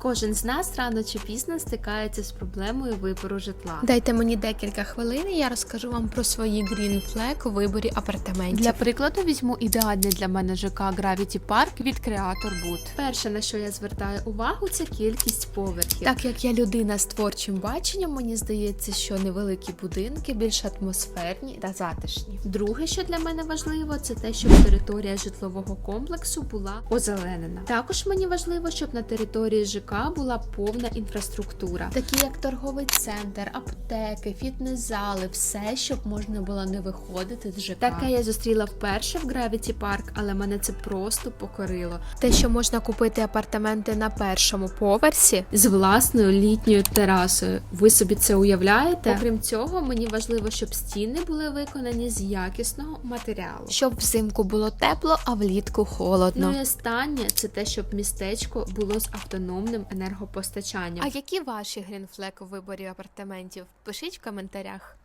Кожен з нас рано чи пізно стикається з проблемою вибору житла. Дайте мені декілька хвилин, і я розкажу вам про свої Green Flag у виборі апартаментів. Для прикладу візьму ідеальний для мене ЖК Gravity Park від Creator Boot. Перше, на що я звертаю увагу, це кількість поверхів. Так як я людина з творчим баченням, мені здається, що невеликі будинки більш атмосферні та затишні. Друге, що для мене важливо, це те, щоб територія житлового комплексу була озеленена. Також мені важливо, щоб на території ЖК була повна інфраструктура. Такі як торговий центр, аптеки, фітнес-зали, все, щоб можна було не виходити з ЖК. Таке я зустріла вперше в Gravity Park, але мене це просто покорило. те, що можна купити апартаменти на першому поверсі. З власною літньою терасою. Ви собі це уявляєте? Окрім цього, мені важливо, щоб стіни були виконані з якісного матеріалу. Щоб взимку було тепло, а влітку холодно. Ну і останнє це те, щоб містечко було з автономним енергопостачанням. А які ваші грінфлек у виборі апартаментів? Пишіть в коментарях.